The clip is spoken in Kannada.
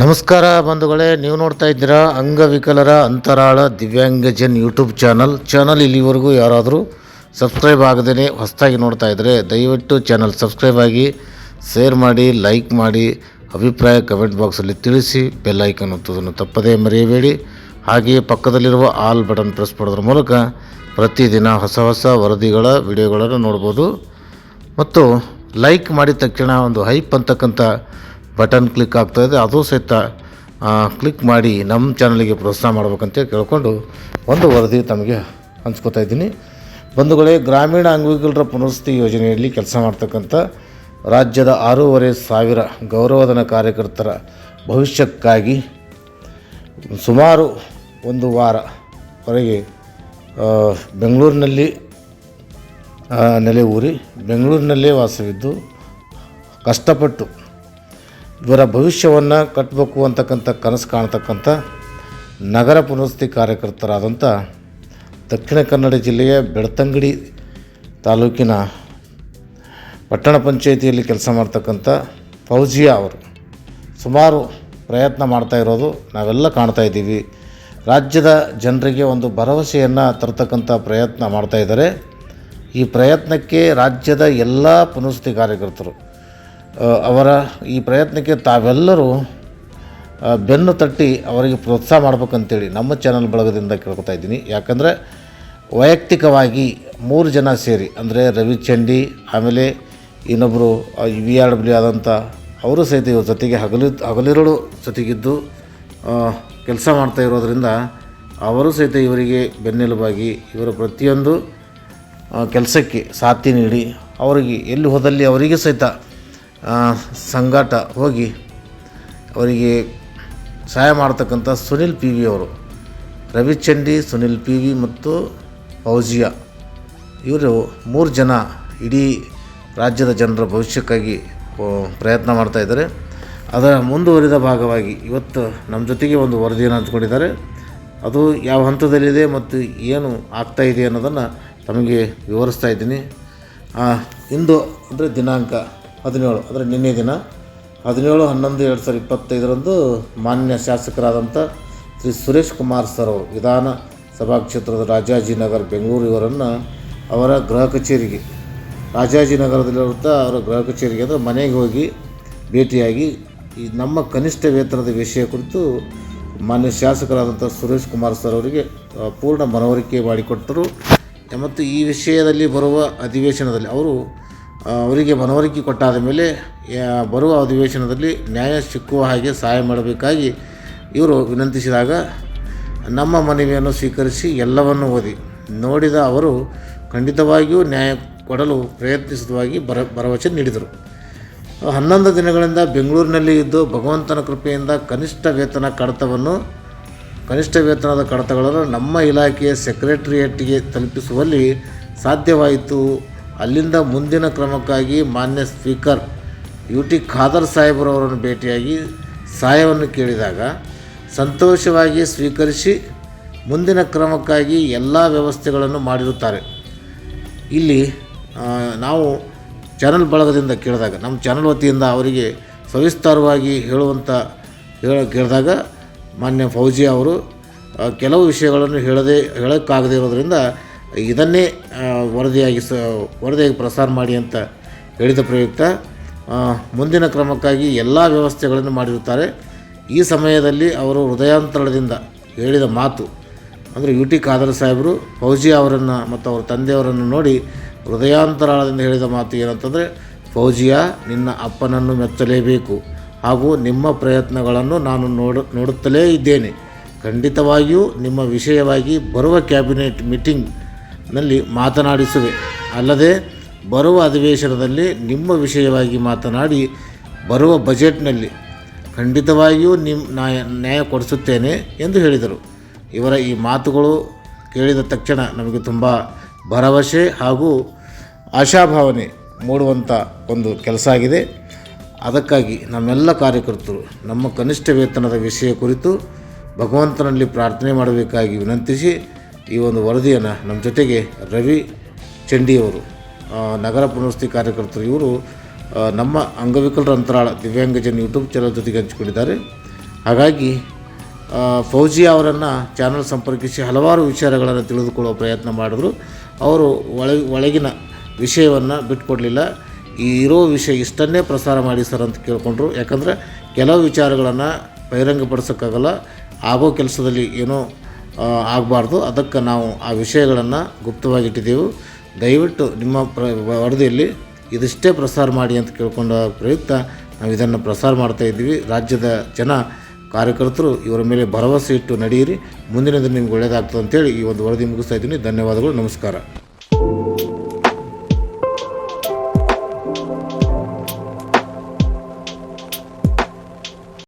ನಮಸ್ಕಾರ ಬಂಧುಗಳೇ, ನೀವು ನೋಡ್ತಾ ಇದ್ದೀರಾ ಅಂಗವಿಕಲರ ಅಂತರಾಳ ದಿವ್ಯಾಂಗಜನ್ ಯೂಟ್ಯೂಬ್ ಚಾನಲ್. ಚಾನಲ್ ಇಲ್ಲಿವರೆಗೂ ಯಾರಾದರೂ ಸಬ್ಸ್ಕ್ರೈಬ್ ಆಗದೇ ಹೊಸದಾಗಿ ನೋಡ್ತಾ ಇದ್ದರೆ ದಯವಿಟ್ಟು ಚಾನಲ್ ಸಬ್ಸ್ಕ್ರೈಬ್ ಆಗಿ, ಶೇರ್ ಮಾಡಿ, ಲೈಕ್ ಮಾಡಿ, ಅಭಿಪ್ರಾಯ ಕಮೆಂಟ್ ಬಾಕ್ಸಲ್ಲಿ ತಿಳಿಸಿ, ಬೆಲ್ ಐಕನ್ ಒತ್ತುವುದನ್ನು ತಪ್ಪದೇ ಮರೆಯಬೇಡಿ. ಹಾಗೆಯೇ ಪಕ್ಕದಲ್ಲಿರುವ ಆಲ್ ಬಟನ್ ಪ್ರೆಸ್ ಮಾಡೋದ್ರ ಮೂಲಕ ಪ್ರತಿದಿನ ಹೊಸ ಹೊಸ ವರದಿಗಳ, ವಿಡಿಯೋಗಳನ್ನು ನೋಡ್ಬೋದು. ಮತ್ತು ಲೈಕ್ ಮಾಡಿದ ತಕ್ಷಣ ಒಂದು ಹೈಪ್ ಅಂತಕ್ಕಂಥ ಬಟನ್ ಕ್ಲಿಕ್ ಆಗ್ತಾಯಿದೆ ಅದು ಸಹಿತ ಕ್ಲಿಕ್ ಮಾಡಿ ನಮ್ಮ ಚಾನಲಿಗೆ ಪ್ರೋತ್ಸಾಹ ಮಾಡ್ಬೇಕಂತೇಳಿ ಕೇಳಿಕೊಂಡು ಒಂದು ವರದಿ ತಮಗೆ ಹಂಚ್ಕೋತಾ ಇದ್ದೀನಿ. ಬಂಧುಗಳೇ, ಗ್ರಾಮೀಣ ಅಂಗವಿಕಲರ ಪುನರ್ವಸತಿ ಯೋಜನೆಯಲ್ಲಿ ಕೆಲಸ ಮಾಡ್ತಕ್ಕಂಥ ರಾಜ್ಯದ ಆರೂವರೆ ಸಾವಿರ ಗೌರವಧನ ಕಾರ್ಯಕರ್ತರ ಭವಿಷ್ಯಕ್ಕಾಗಿ ಸುಮಾರು ಒಂದು ವಾರವರೆಗೆ ಬೆಂಗಳೂರಿನಲ್ಲಿ ನೆಲೆ ಊರಿ ಬೆಂಗಳೂರಿನಲ್ಲೇ ವಾಸವಿದ್ದು ಕಷ್ಟಪಟ್ಟು ಇವರ ಭವಿಷ್ಯವನ್ನು ಕಟ್ಟಬೇಕು ಅಂತಕ್ಕಂಥ ಕನಸು ಕಾಣ್ತಕ್ಕಂಥ ನಗರ ಪುನರ್ವಸತಿ ಕಾರ್ಯಕರ್ತರಾದಂಥ ದಕ್ಷಿಣ ಕನ್ನಡ ಜಿಲ್ಲೆಯ ಬೆಳ್ತಂಗಡಿ ತಾಲೂಕಿನ ಪಟ್ಟಣ ಪಂಚಾಯಿತಿಯಲ್ಲಿ ಕೆಲಸ ಮಾಡ್ತಕ್ಕಂಥ ಫೌಜಿಯಾ ಅವರು ಸುಮಾರು ಪ್ರಯತ್ನ ಮಾಡ್ತಾ ಇರೋದು ನಾವೆಲ್ಲ ಕಾಣ್ತಾ ಇದ್ದೀವಿ. ರಾಜ್ಯದ ಜನರಿಗೆ ಒಂದು ಭರವಸೆಯನ್ನು ತರ್ತಕ್ಕಂಥ ಪ್ರಯತ್ನ ಮಾಡ್ತಾ ಇದ್ದಾರೆ. ಈ ಪ್ರಯತ್ನಕ್ಕೆ ರಾಜ್ಯದ ಎಲ್ಲ ಪುನರ್ವಸತಿ ಕಾರ್ಯಕರ್ತರು ಅವರ ಈ ಪ್ರಯತ್ನಕ್ಕೆ ತಾವೆಲ್ಲರೂ ಬೆನ್ನು ತಟ್ಟಿ ಅವರಿಗೆ ಪ್ರೋತ್ಸಾಹ ಮಾಡ್ಬೇಕಂತೇಳಿ ನಮ್ಮ ಚಾನಲ್ ಬಳಗದಿಂದ ಕೇಳ್ಕೊತಾ ಇದ್ದೀನಿ. ಯಾಕಂದರೆ ವೈಯಕ್ತಿಕವಾಗಿ ಮೂರು ಜನ ಸೇರಿ, ಅಂದರೆ ರವಿಚಂಡಿ ಆಮೇಲೆ ಇನ್ನೊಬ್ಬರು ವಿ ಆರ್ ಡಬ್ಲ್ಯೂ ಆದಂಥ ಅವರು ಸಹಿತ ಇವ್ರ ಜೊತೆಗೆ ಹಗಲು, ಹಗಲಿರುಳು ಜೊತೆಗಿದ್ದು ಕೆಲಸ ಮಾಡ್ತಾ ಇರೋದರಿಂದ ಅವರು ಸಹಿತ ಇವರಿಗೆ ಬೆನ್ನೆಲುಬಾಗಿ ಇವರ ಪ್ರತಿಯೊಂದು ಕೆಲಸಕ್ಕೆ ಸಾಥಿ ನೀಡಿ, ಅವರಿಗೆ ಎಲ್ಲಿ ಹೋದಲ್ಲಿ ಅವರಿಗೆ ಸಹಿತ ಆ, ಸಂಗಾಟ ಹೋಗಿ ಅವರಿಗೆ ಸಹಾಯ ಮಾಡ್ತಕ್ಕಂಥ ಸುನಿಲ್ ಪಿ ವಿ ಅವರು ರವಿಚಂಡಿ ಸುನಿಲ್ ಪಿ ವಿ ಮತ್ತು ಫೌಜಿಯಾ ಇವರು ಮೂರು ಜನ ಇಡೀ ರಾಜ್ಯದ ಜನರ ಭವಿಷ್ಯಕ್ಕಾಗಿ ಪ್ರಯತ್ನ ಮಾಡ್ತಾಯಿದ್ದಾರೆ ಅದರ ಮುಂದುವರಿದ ಭಾಗವಾಗಿ ಇವತ್ತು ನಮ್ಮ ಜೊತೆಗೆ ಒಂದು ವರದಿಯನ್ನು ಹಂಚ್ಕೊಂಡಿದ್ದಾರೆ. ಅದು ಯಾವ ಹಂತದಲ್ಲಿದೆ ಮತ್ತು ಏನು ಆಗ್ತಾ ಇದೆ ಅನ್ನೋದನ್ನು ತಮಗೆ ವಿವರಿಸ್ತಾ ಇದ್ದೀನಿ. ಇಂದು ಅಂದರೆ ದಿನಾಂಕ ಹದಿನೇಳು, ಅಂದರೆ ನಿನ್ನೆ ದಿನ ಹದಿನೇಳು, ಹನ್ನೊಂದು, ಎರಡು ಸಾವಿರದ ಇಪ್ಪತ್ತೈದರಂದು ಮಾನ್ಯ ಶಾಸಕರಾದಂಥ ಶ್ರೀ ಸುರೇಶ್ ಕುಮಾರ್ ಸರ್ ಅವರು ವಿಧಾನ ಸಭಾ ಕ್ಷೇತ್ರದ ರಾಜಾಜಿನಗರ್ ಬೆಂಗಳೂರು ಇವರನ್ನು ಅವರ ಗೃಹ ಕಚೇರಿಗೆ ರಾಜಾಜಿನಗರದಲ್ಲಿರುವಂಥ ಅವರ ಗೃಹ ಕಚೇರಿಗೆ ಅಂದರೆ ಮನೆಗೆ ಹೋಗಿ ಭೇಟಿಯಾಗಿ ಈ ನಮ್ಮ ಕನಿಷ್ಠ ವೇತನದ ವಿಷಯ ಕುರಿತು ಮಾನ್ಯ ಶಾಸಕರಾದಂಥ ಸುರೇಶ್ ಕುಮಾರ್ ಸರ್ ಅವರಿಗೆ ಪೂರ್ಣ ಮನವರಿಕೆ ಮಾಡಿಕೊಟ್ಟರು. ಮತ್ತು ಈ ವಿಷಯದಲ್ಲಿ ಬರುವ ಅಧಿವೇಶನದಲ್ಲಿ ಅವರು ಅವರಿಗೆ ಮನವರಿಕೆ ಕೊಟ್ಟಾದ ಮೇಲೆ ಬರುವ ಅಧಿವೇಶನದಲ್ಲಿ ನ್ಯಾಯ ಸಿಕ್ಕುವ ಹಾಗೆ ಸಹಾಯ ಮಾಡಬೇಕಾಗಿ ಇವರು ವಿನಂತಿಸಿದಾಗ, ನಮ್ಮ ಮನವಿಯನ್ನು ಸ್ವೀಕರಿಸಿ ಎಲ್ಲವನ್ನು ಓದಿ, ನೋಡಿದ ಅವರು ಖಂಡಿತವಾಗಿಯೂ ನ್ಯಾಯ ಕೊಡಲು ಪ್ರಯತ್ನಿಸಿದವಾಗಿ ಬರ, ಭರವಸೆ ನೀಡಿದರು. ಹನ್ನೊಂದು ದಿನಗಳಿಂದ ಬೆಂಗಳೂರಿನಲ್ಲಿ ಇದ್ದು ಭಗವಂತನ ಕೃಪೆಯಿಂದ ಕನಿಷ್ಠ ವೇತನ ಕಡತವನ್ನು, ಕನಿಷ್ಠ ವೇತನದ ಕಡತಗಳನ್ನು ನಮ್ಮ ಇಲಾಖೆಯ ಸೆಕ್ರೆಟರಿಯೇಟ್ಗೆ ತಲುಪಿಸುವಲ್ಲಿ ಸಾಧ್ಯವಾಯಿತು ಅಲ್ಲಿಂದ ಮುಂದಿನ ಕ್ರಮಕ್ಕಾಗಿ ಮಾನ್ಯ ಸ್ಪೀಕರ್ ಯು ಟಿ ಖಾದರ್ ಸಾಹೇಬರವರನ್ನು ಭೇಟಿಯಾಗಿ ಸಹಾಯವನ್ನು ಕೇಳಿದಾಗ ಸಂತೋಷವಾಗಿ ಸ್ವೀಕರಿಸಿ ಮುಂದಿನ ಕ್ರಮಕ್ಕಾಗಿ ಎಲ್ಲ ವ್ಯವಸ್ಥೆಗಳನ್ನು ಮಾಡಿರುತ್ತಾರೆ. ಇಲ್ಲಿ ನಾವು ಚಾನಲ್ ಬಳಗದಿಂದ ಕೇಳಿದಾಗ, ನಮ್ಮ ಚಾನಲ್ ವತಿಯಿಂದ ಅವರಿಗೆ ಸವಿಸ್ತಾರವಾಗಿ ಹೇಳುವಂಥ ಹೇಳ, ಕೇಳಿದಾಗ ಮಾನ್ಯ ಫೌಜಿ ಅವರು ಕೆಲವು ವಿಷಯಗಳನ್ನು ಹೇಳದೆ, ಹೇಳೋಕ್ಕಾಗದೇ ಇರೋದರಿಂದ ಇದನ್ನೇ ವರದಿಯಾಗಿ ಸ, ವರದಿಯಾಗಿ ಪ್ರಸಾರ ಮಾಡಿ ಅಂತ ಹೇಳಿದ ಪ್ರಯುಕ್ತ ಮುಂದಿನ ಕ್ರಮಕ್ಕಾಗಿ ಎಲ್ಲ ವ್ಯವಸ್ಥೆಗಳನ್ನು ಮಾಡಿರುತ್ತಾರೆ. ಈ ಸಮಯದಲ್ಲಿ ಅವರು ಹೃದಯಾಂತರದಿಂದ ಹೇಳಿದ ಮಾತು, ಅಂದರೆ ಯು ಟಿ ಖಾದರ್ ಸಾಹೇಬರು, ಫೌಜಿ ಅವರನ್ನು ಮತ್ತು ಅವರ ತಂದೆಯವರನ್ನು ನೋಡಿ ಹೃದಯಾಂತರಾಳದಿಂದ ಹೇಳಿದ ಮಾತು ಏನಂತಂದರೆ ಫೌಜಿಯಾ, ನಿನ್ನ ಅಪ್ಪನನ್ನು ಮೆಚ್ಚಲೇಬೇಕು ಹಾಗೂ ನಿಮ್ಮ ಪ್ರಯತ್ನಗಳನ್ನು ನಾನು ನೋಡ, ನೋಡುತ್ತಲೇ ಇದ್ದೇನೆ. ಖಂಡಿತವಾಗಿಯೂ ನಿಮ್ಮ ವಿಷಯವಾಗಿ ಬರುವ ಕ್ಯಾಬಿನೆಟ್ ಮೀಟಿಂಗ್ನಲ್ಲಿ ಮಾತನಾಡಿಸುವೆ. ಅಲ್ಲದೆ, ಬರುವ ಅಧಿವೇಶನದಲ್ಲಿ ನಿಮ್ಮ ವಿಷಯವಾಗಿ ಮಾತನಾಡಿ ಬರುವ ಬಜೆಟ್ನಲ್ಲಿ ಖಂಡಿತವಾಗಿಯೂ ನಿಮ್ಮ ನ್ಯಾಯ ನ್ಯಾಯ ಕೊಡಿಸುತ್ತೇನೆ ಎಂದು ಹೇಳಿದರು. ಇವರ ಈ ಮಾತುಗಳು ಕೇಳಿದ ತಕ್ಷಣ ನಮಗೆ ತುಂಬ ಭರವಸೆ ಹಾಗೂ ಆಶಾಭಾವನೆ ಮೂಡುವಂಥ ಒಂದು ಕೆಲಸ ಆಗಿದೆ. ಅದಕ್ಕಾಗಿ ನಮ್ಮೆಲ್ಲ ಕಾರ್ಯಕರ್ತರು ನಮ್ಮ ಕನಿಷ್ಠ ವೇತನದ ವಿಷಯ ಕುರಿತು ಭಗವಂತನಲ್ಲಿ ಪ್ರಾರ್ಥನೆ ಮಾಡಬೇಕಾಗಿ ವಿನಂತಿಸಿ ಈ ಒಂದು ವರದಿಯನ್ನು ನಮ್ಮ ಜೊತೆಗೆ ರವಿ ಚಂಡಿಯವರು ನಗರ ಪುನರ್ವಸತಿ ಕಾರ್ಯಕರ್ತರು ಇವರು ನಮ್ಮ ಅಂಗವಿಕಲರ ಅಂತರಾಳ ದಿವ್ಯಾಂಗಜನ್ ಯೂಟ್ಯೂಬ್ ಚಾನಲ್ ಜೊತೆಗೆ ಹಂಚಿಕೊಂಡಿದ್ದಾರೆ. ಹಾಗಾಗಿ ಫೌಜಿ ಅವರನ್ನು ಚಾನಲ್ ಸಂಪರ್ಕಿಸಿ ಹಲವಾರು ವಿಚಾರಗಳನ್ನು ತಿಳಿದುಕೊಳ್ಳುವ ಪ್ರಯತ್ನ ಮಾಡಿದ್ರು. ಅವರು ಒಳ, ಒಳಗಿನ ವಿಷಯವನ್ನು ಬಿಟ್ಕೊಡಲಿಲ್ಲ. ಈ ಇರೋ ವಿಷಯ ಇಷ್ಟನ್ನೇ ಪ್ರಸಾರ ಮಾಡಿ ಸರ್ ಅಂತ ಕೇಳಿಕೊಂಡ್ರು. ಯಾಕಂದರೆ, ಕೆಲವು ವಿಚಾರಗಳನ್ನು ಬಹಿರಂಗಪಡಿಸೋಕ್ಕಾಗಲ್ಲ. ಆಗೋ ಕೆಲಸದಲ್ಲಿ ಏನೋ ಆಗಬಾರ್ದು. ಅದಕ್ಕೆ ನಾವು ಆ ವಿಷಯಗಳನ್ನು ಗುಪ್ತವಾಗಿಟ್ಟಿದ್ದೆವು. ದಯವಿಟ್ಟು ನಿಮ್ಮ ಪ್ರ, ವರದಿಯಲ್ಲಿ ಇದಿಷ್ಟೇ ಪ್ರಸಾರ ಮಾಡಿ ಅಂತ ಕೇಳ್ಕೊಂಡ ಪ್ರಯುಕ್ತ ನಾವು ಇದನ್ನು ಪ್ರಸಾರ ಮಾಡ್ತಾ ಇದ್ದೀವಿ. ರಾಜ್ಯದ ಜನ ಕಾರ್ಯಕರ್ತರು ಇವರ ಮೇಲೆ ಭರವಸೆ ಇಟ್ಟು ನಡೆಯಿರಿ. ಮುಂದಿನ ದಿನ ನಿಮ್ಗೆ ಒಳ್ಳೆಯದಾಗ್ತದೆ ಅಂತೇಳಿ ಈ ಒಂದು ವರದಿ ಮುಗಿಸ್ತಾ ಇದ್ದೀನಿ. ಧನ್ಯವಾದಗಳು. ನಮಸ್ಕಾರ.